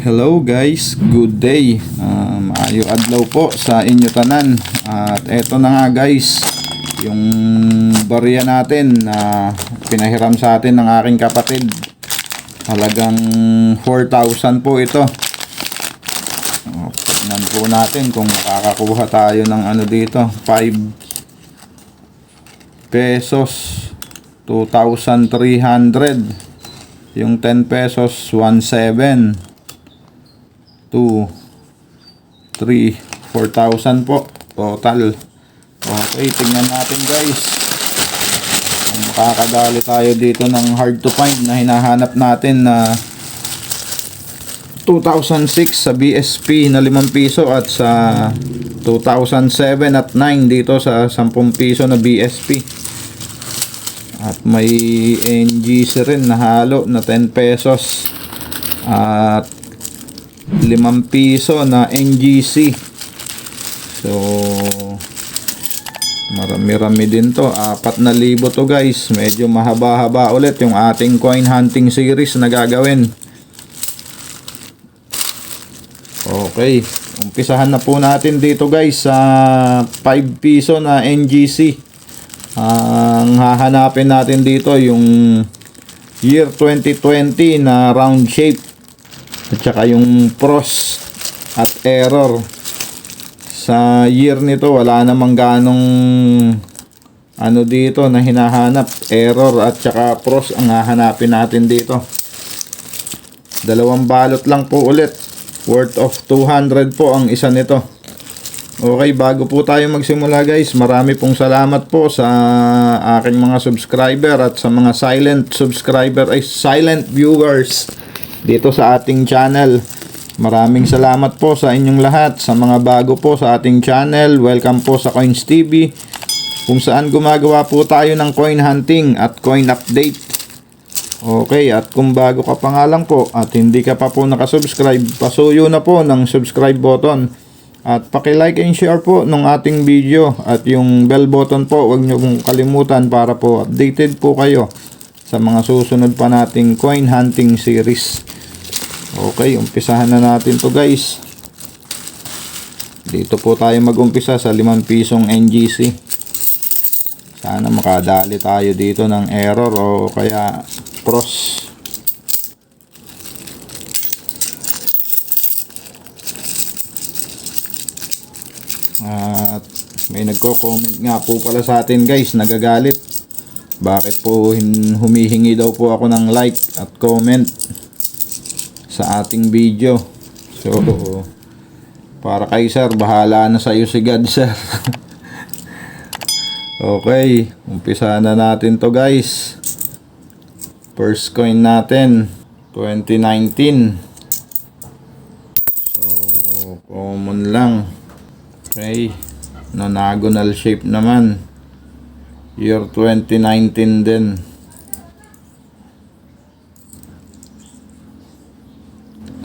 Hello guys, good day. Uh, maayo adlaw po sa inyo tanan. At eto na nga guys, yung barya natin na pinahiram sa atin ng aking kapatid. Halagang 4,000 po ito. Tingnan po natin kung makakakuha tayo ng ano dito. 5 pesos. 2,300. Yung 10 pesos, 1,700. 2, 3, 4,000 po total. Okay, tingnan natin guys. Kung makakadali tayo dito ng hard to find na hinahanap natin na 2006 sa BSP na 5 piso at sa 2007 at 9 dito sa 10 piso na BSP. At may NGC rin na halo na 10 pesos. At 5 piso na NGC. So, marami-rami din to. 4,000 to guys. Medyo mahaba-haba ulit yung ating coin hunting series na gagawin. Okay. Umpisahan na po natin dito guys sa 5 piso na NGC. Ang hahanapin natin dito yung year 2020 na round shape at saka yung pros at error. Sa year nito wala namang ganong ano dito na hinahanap. Error at saka pros ang hahanapin natin dito. Dalawang balot lang po ulit. Worth of 200 po ang isa nito. Okay bago po tayo magsimula guys marami pong salamat po sa aking mga subscriber at sa mga silent subscriber ay silent viewers dito sa ating channel. Maraming salamat po sa inyong lahat. Sa mga bago po sa ating channel, welcome po sa Coins TV kung saan gumagawa po tayo ng coin hunting at coin update. Okay, at kung bago ka pa nga lang po at hindi ka pa po nakasubscribe, pasuyo na po ng subscribe button. At paki-like and share po ng ating video at yung bell button po, huwag niyo pong kalimutan para po updated po kayo sa mga susunod pa nating coin hunting series. Okay, umpisahan na natin to guys. Dito po tayo mag-umpisa sa 5 pisong NGC. Sana makadali tayo dito ng error o kaya cross. At may nagko-comment nga po pala sa atin guys, nagagalit. Bakit po hin- humihingi daw po ako ng like at comment sa ating video. So, para kay sir, bahala na sa iyo si God sir. okay, umpisa na natin to guys. First coin natin, 2019. So, common lang. Okay, nonagonal shape naman. Year 2019 din.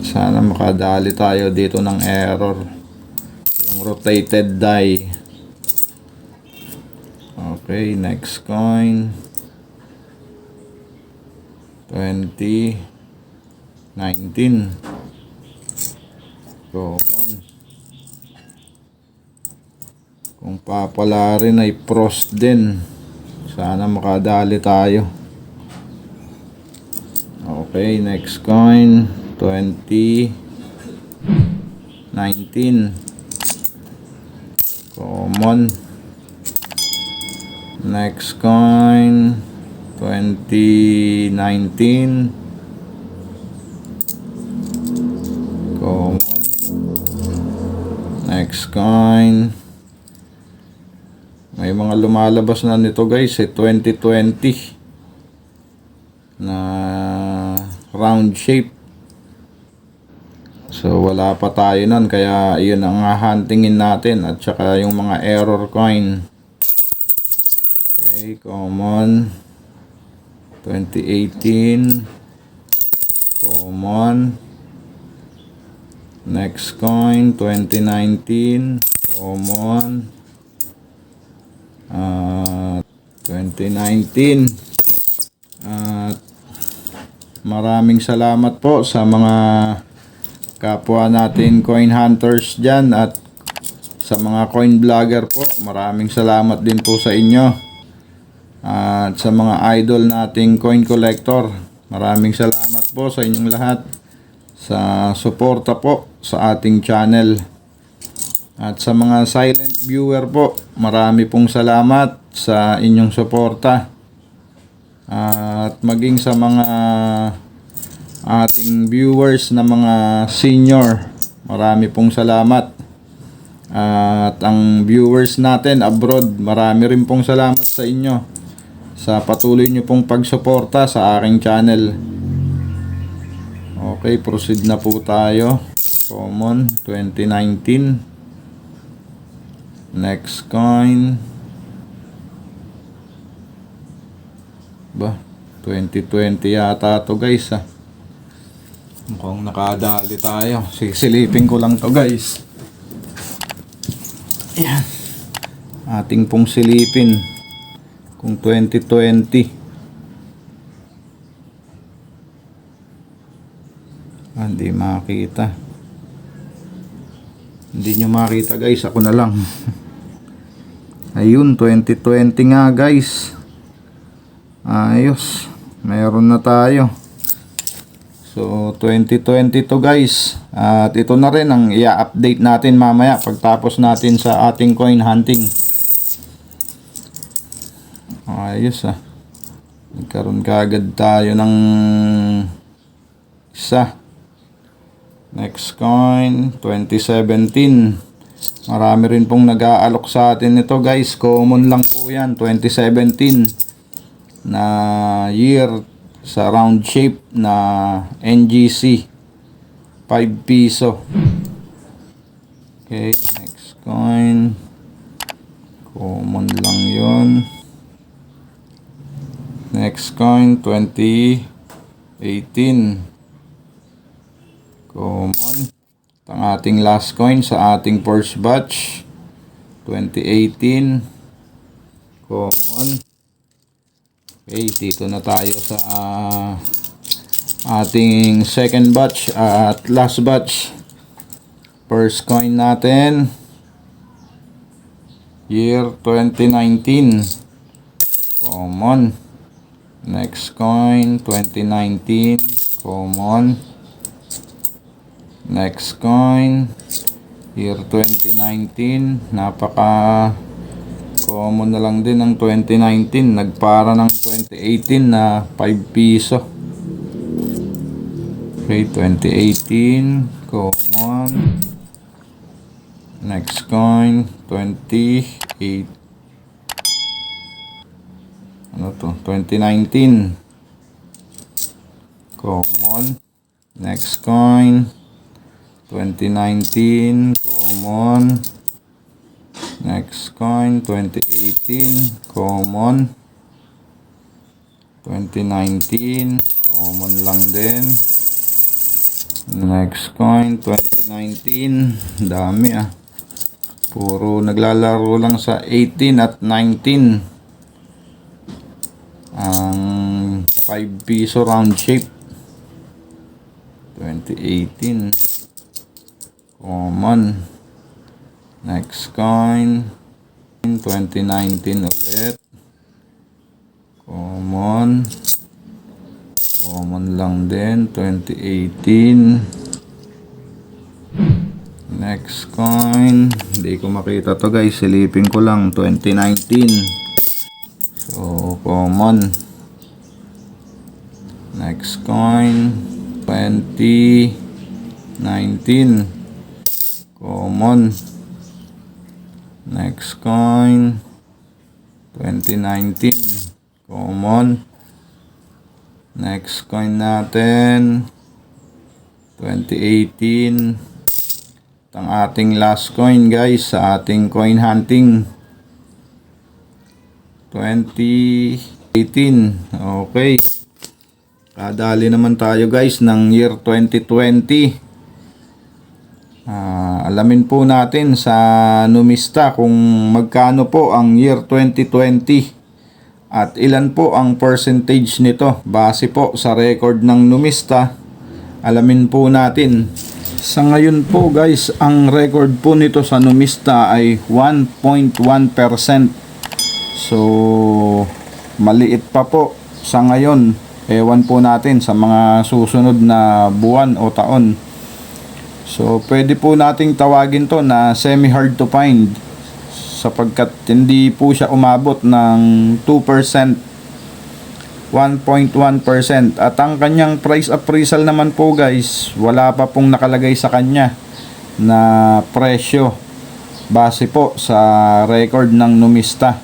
Sana makadali tayo dito ng error. Yung rotated die. Okay, next coin. 2019. Common. Kung papala rin ay pros din. Sana makadali tayo. Okay, next coin. 20 19 Common. Next coin. 2019 Common. Next coin. May mga lumalabas na nito guys eh 2020 na round shape. So wala pa tayo nun. Kaya yun ang huntingin natin. At saka yung mga error coin. Okay, common 2018 common next coin 2019 common Ah, 2019 at maraming salamat po sa mga kapwa natin coin hunters dyan at sa mga coin vlogger po. Maraming salamat din po sa inyo. At sa mga idol nating coin collector, maraming salamat po sa inyong lahat sa suporta po sa ating channel. At sa mga silent viewer po, marami pong salamat sa inyong suporta. At maging sa mga ating viewers na mga senior, marami pong salamat. At ang viewers natin abroad, marami rin pong salamat sa inyo sa patuloy nyo pong pagsuporta sa aking channel. Okay, proceed na po tayo. Common 2019. Next coin. Ba, 2020 yata to guys ah. Mukhang nakadali tayo. Sisilipin ko lang to guys. Ayan. Ating pong silipin. Kung 2020. Ah, hindi makita. Hindi nyo makita guys. Ako na lang. Ayun, 2020 nga guys. Ayos. Meron na tayo. So, 2020 to guys. At ito na rin ang i-update natin mamaya pagtapos natin sa ating coin hunting. Ayos ah. Nagkaroon kaagad tayo ng isa. Next coin, 2017. Marami rin pong nag-aalok sa atin nito guys. Common lang po yan, 2017 na year sa round shape na NGC 5 piso. Okay next coin. Common lang yon next coin 2018 common ang ating last coin sa ating first batch 2018 common Okay, dito na tayo sa ah, ating second batch at last batch. First coin natin. Year 2019. Common. Next coin 2019. Common. Next coin. Year 2019. Napaka Common na lang din ng 2019. Nagpara ng 2018 na 5 piso. Okay, 2018. Common. Next coin. 28. Ano to? 2019. Common. Next coin. 2019. Common. Next coin, 2018, common. 2019, common lang din. Next coin, 2019, dami ah. Puro naglalaro lang sa 18 at 19. Ang 5 piso round shape. 2018. Common. Next coin. 2019 ulit. Common. Common lang din. 2018. Next coin. Hindi ko makita to guys. Silipin ko lang. 2019. So, common. Next coin. 2019. Common. Next coin. 2019 common. Next coin natin. 2018 Ito ang ating last coin guys sa ating coin hunting. 2018 Okay. Kadali naman tayo guys ng year 2020 Ah, alamin po natin sa Numista kung magkano po ang year 2020 at ilan po ang percentage nito. Base po sa record ng Numista, alamin po natin Sa ngayon po guys, ang record po nito sa Numista ay 1.1%. So, maliit pa po sa ngayon. Ewan po natin sa mga susunod na buwan o taon. So, pwede po nating tawagin to na semi-hard to find sapagkat hindi po siya umabot ng 2%. 1.1% at ang kanyang price appraisal naman po guys wala pa pong nakalagay sa kanya na presyo base po sa record ng numista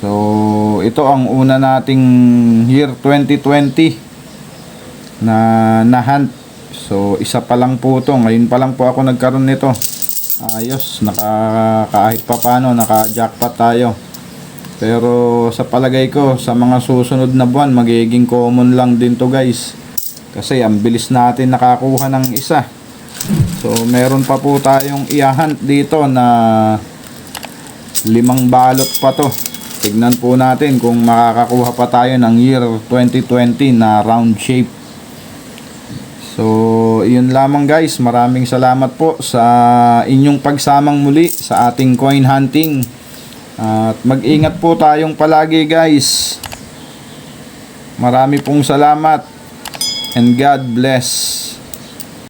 so ito ang una nating year 2020 na nahunt so isa pa lang po to ngayon pa lang po ako nagkaroon nito ayos naka kahit pa paano naka jackpot tayo pero sa palagay ko, sa mga susunod na buwan, magiging common lang din to guys. Kasi ang bilis natin nakakuha ng isa. So, meron pa po tayong iahant dito na limang balot pa to. Tignan po natin kung makakakuha pa tayo ng year 2020 na round shape. So, yun lamang guys. Maraming salamat po sa inyong pagsamang muli sa ating coin hunting. At mag-ingat po tayong palagi guys. Marami pong salamat and God bless.